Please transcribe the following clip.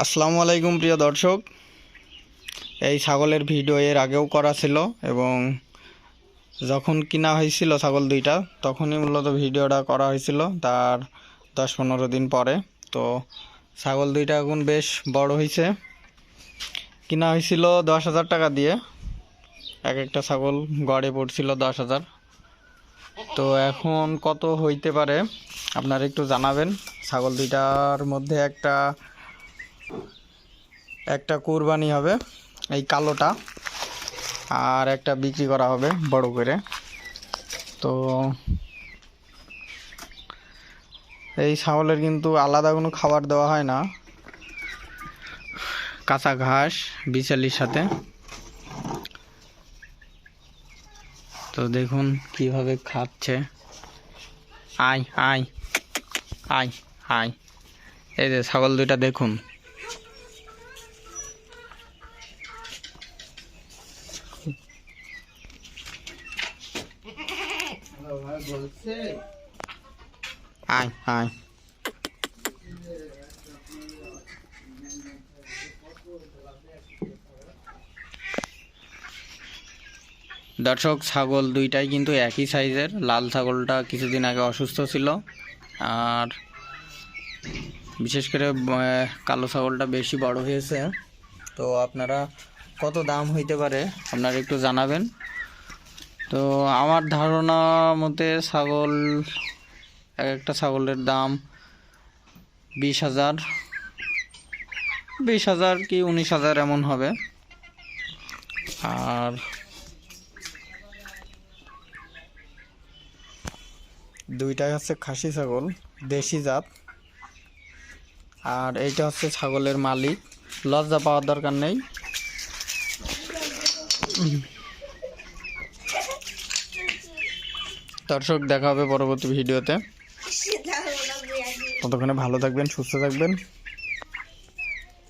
আসসালামু আলাইকুম প্রিয় দর্শক। এই ছাগলের ভিডিও এর আগেও করা ছিল এবং যখন কিনা হয়েছিল ছাগল দুইটা, তখনই মূলত ভিডিওটা করা হয়েছিল তার দশ পনেরো দিন পরে। তো ছাগল দুইটা এখন বেশ বড় হয়েছে। কিনা হয়েছিল দশ হাজার টাকা দিয়ে। এক একটা ছাগল গড়ে পড়ছিল দশ হাজার। তো এখন কত হইতে পারে, আপনারা একটু জানাবেন। ছাগল দুইটার মধ্যে একটা একটা কুরবানি হবে, এই কালোটা, আর একটা বিক্রি করা হবে বড় করে। তো এই ছাগলের কিন্তু আলাদা কোনো খাবার দেওয়া হয় না। কাঁচা ঘাস, বিচালির সাথে। তো দেখুন কীভাবে খাচ্ছে। আয় আয় আয় আয়। এই যে ছাগল দুইটা দেখুন। আয় আয় দর্শক, ছাগল দুইটাই কিন্তু একই সাইজের। লাল ছাগলটা কিছুদিন আগে অসুস্থ ছিল। আর বিশেষ করে কালো ছাগলটা বেশি বড় হয়েছে। তো আপনারা কত দাম হইতে পারে আপনারা একটু জানাবেন। তো আমার ধারণা মতে ছাগল, এক একটা ছাগলের দাম বিশ হাজার। বিশ হাজার কি উনিশ হাজার এমন হবে। আর দুইটাই হচ্ছে খাসি ছাগল, দেশি জাত। আর এইটা হচ্ছে ছাগলের মালিক। লজ্জা পাওয়ার দরকার নেই। দর্শক দেখা হবে পরবর্তী ভিডিওতে। ততক্ষণে ভালো থাকবেন সুস্থ থাকবেন।